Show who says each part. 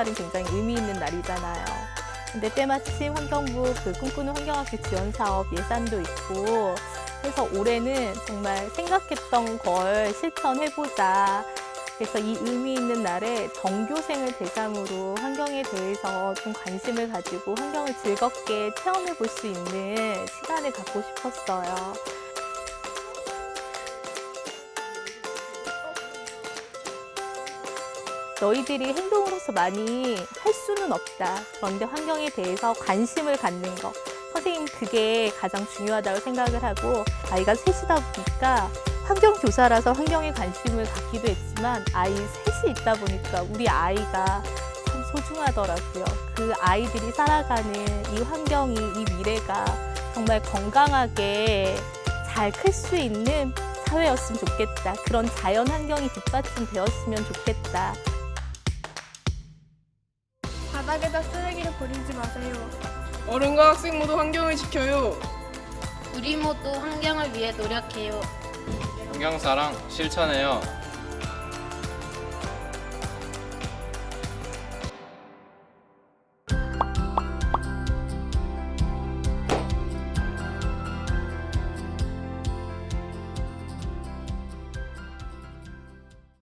Speaker 1: 날은 굉장히 의미 있는 날이잖아요. 근데 때마침 환경부 그 꿈꾸는 환경학교 지원 사업 예산도 있고 해서 올해는 정말 생각했던 걸 실천해보자. 그래서 이 의미 있는 날에 전교생을 대상으로 환경에 대해서 좀 관심을 가지고 환경을 즐겁게 체험해 볼 수 있는 시간을 갖고 싶었어요. 너희들이 행동으로서 많이 할 수는 없다. 그런데 환경에 대해서 관심을 갖는 거. 선생님 그게 가장 중요하다고 생각을 하고 아이가 셋이다 보니까 환경 교사라서 환경에 관심을 갖기도 했지만 아이 셋이 있다 보니까 우리 아이가 참 소중하더라고요. 그 아이들이 살아가는 이 환경이 이 미래가 정말 건강하게 잘 클 수 있는 사회였으면 좋겠다. 그런 자연 환경이 뒷받침되었으면 좋겠다.
Speaker 2: 바닥에다 쓰레기를 버리지 마세요.
Speaker 3: 어른과 학생 모두 환경을 지켜요.
Speaker 4: 우리 모두 환경을 위해 노력해요.
Speaker 5: 환경사랑 실천해요.